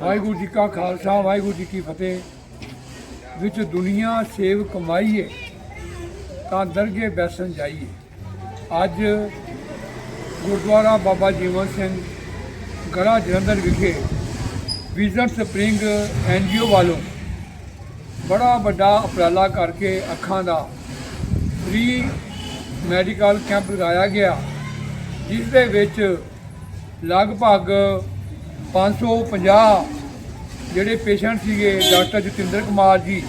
ਵਾਹਿਗੁਰੂ ਜੀ ਕਾ ਖਾਲਸਾ, ਵਾਹਿਗੁਰੂ ਜੀ ਕੀ ਫਤਿਹ। ਵਿੱਚ ਦੁਨੀਆ ਸੇਵ ਕਮਾਈਏ, ਤਾਂ ਦਰਗੇ ਬੈਸਣ ਜਾਈਏ। ਅੱਜ ਗੁਰਦੁਆਰਾ ਬਾਬਾ ਜੀਵਨ ਸਿੰਘ ਗੜਾ ਜਲੰਧਰ ਵਿਖੇ ਵਿਜ਼ਨ ਸਪਰਿੰਗ ਐਨਜੀਓ ਵੱਲੋਂ ਬੜਾ ਵੱਡਾ ਉਪਰਾਲਾ ਕਰਕੇ ਅੱਖਾਂ ਦਾ ਫ੍ਰੀ ਮੈਡੀਕਲ ਕੈਂਪ ਲਗਾਇਆ ਗਿਆ, ਜਿਸ ਦੇ ਵਿੱਚ ਲਗਭਗ 550 ਜਿਹੜੇ ਪੇਸ਼ੈਂਟ ਸੀਗੇ, ਡਾਕਟਰ ਜਤਿੰਦਰ ਕੁਮਾਰ ਜੀ,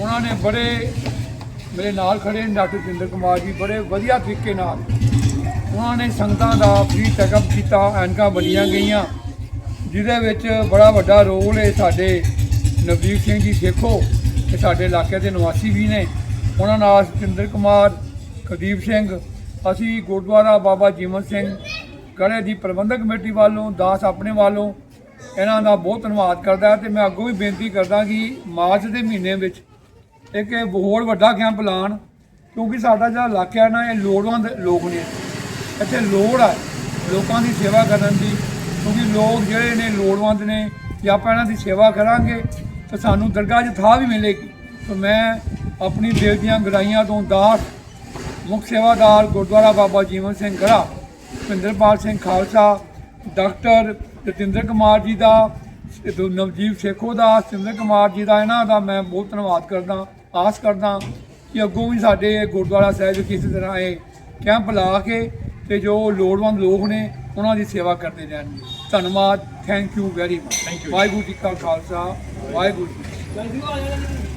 ਉਹਨਾਂ ਨੇ ਬੜੇ ਮੇਰੇ ਨਾਲ ਖੜੇ ਨੇ ਡਾਕਟਰ ਜਤਿੰਦਰ ਕੁਮਾਰ ਜੀ, ਬੜੇ ਵਧੀਆ ਤਰੀਕੇ ਨਾਲ ਉਹਨਾਂ ਨੇ ਸੰਗਤਾਂ ਦਾ ਫ੍ਰੀ ਚੈੱਕਅਪ ਕੀਤਾ, ਐਨਕਾਂ ਬਣੀਆਂ ਗਈਆਂ, ਜਿਹਦੇ ਵਿੱਚ ਬੜਾ ਵੱਡਾ ਰੋਲ ਹੈ ਸਾਡੇ ਨਵਦੀਪ ਸਿੰਘ ਜੀ ਸੇਖੋ ਤੇ ਸਾਡੇ ਇਲਾਕੇ ਦੇ ਨਿਵਾਸੀ ਵੀ ਨੇ। ਉਹਨਾਂ ਨਾਲ ਜਤਿੰਦਰ ਕੁਮਾਰ, ਕੁਲਦੀਪ ਸਿੰਘ, ਅਸੀਂ ਗੁਰਦੁਆਰਾ ਬਾਬਾ ਜੀਵਨ ਸਿੰਘ ਗੜੇ ਦੀ ਪ੍ਰਬੰਧਕ ਕਮੇਟੀ ਵੱਲੋਂ, ਦਾਸ ਆਪਣੇ ਵੱਲੋਂ ਇਹਨਾਂ ਦਾ ਬਹੁਤ ਧੰਨਵਾਦ ਕਰਦਾ ਤੇ ਮੈਂ ਅੱਗੋਂ ਵੀ ਬੇਨਤੀ ਕਰਦਾ ਕਿ ਮਾਰਚ ਦੇ ਮਹੀਨੇ ਵਿੱਚ ਇੱਕ ਇਹ ਹੋਰ ਵੱਡਾ ਕੈਂਪ ਲਾਣ ਕਿਉਂਕਿ ਸਾਡਾ ਜਿਹੜਾ ਇਲਾਕਾ ਹੈ ਨਾ, ਇਹ ਲੋੜਵੰਦ ਲੋਕ ਨੇ। ਇੱਥੇ ਲੋੜ ਹੈ ਲੋਕਾਂ ਦੀ ਸੇਵਾ ਕਰਨ ਦੀ, ਕਿਉਂਕਿ ਲੋਕ ਜਿਹੜੇ ਨੇ ਲੋੜਵੰਦ ਨੇ, ਜੇ ਆਪਾਂ ਇਹਨਾਂ ਦੀ ਸੇਵਾ ਕਰਾਂਗੇ, ਤਾਂ ਸਾਨੂੰ ਦਰਗਾਹ 'ਚ ਥਾਂ ਵੀ ਮਿਲੇਗੀ। ਤਾਂ ਮੈਂ ਆਪਣੀ ਦਿਲ ਦੀਆਂ ਗਰਾਈਆਂ ਤੋਂ ਦਾਸ ਮੁੱਖ ਸੇਵਾਦਾਰ ਗੁਰਦੁਆਰਾ ਬਾਬਾ ਜੀਵਨ ਸਿੰਘ ਗੜਾ ਭਿੰਦਰਪਾਲ ਸਿੰਘ ਖਾਲਸਾ ਡਾਕਟਰ ਜਤਿੰਦਰ ਕੁਮਾਰ ਜੀ ਦਾ ਨਵਜੀਤ ਸੇਖੋ ਦਾ ਸਿੰਦਰ ਕੁਮਾਰ ਜੀ ਦਾ ਇਹਨਾਂ ਦਾ ਮੈਂ ਬਹੁਤ ਧੰਨਵਾਦ ਕਰਦਾ ਆਸ ਕਰਦਾ ਕਿ ਅੱਗੋਂ ਵੀ ਸਾਡੇ ਗੁਰਦੁਆਰਾ ਸਾਹਿਬ ਵਿੱਚ ਕਿਸੇ ਤਰ੍ਹਾਂ ਇਹ ਕੈਂਪ ਲਾ ਕੇ ਤੇ ਜੋ ਲੋੜਵੰਦ ਲੋਕ ਨੇ ਉਹਨਾਂ ਦੀ ਸੇਵਾ ਕਰਦੇ ਰਹਿਣਗੇ ਧੰਨਵਾਦ thank you very much Waheguru ji ਕਾ ਖਾਲਸਾ ਵਾਹਿਗੁਰੂ ਜੀ।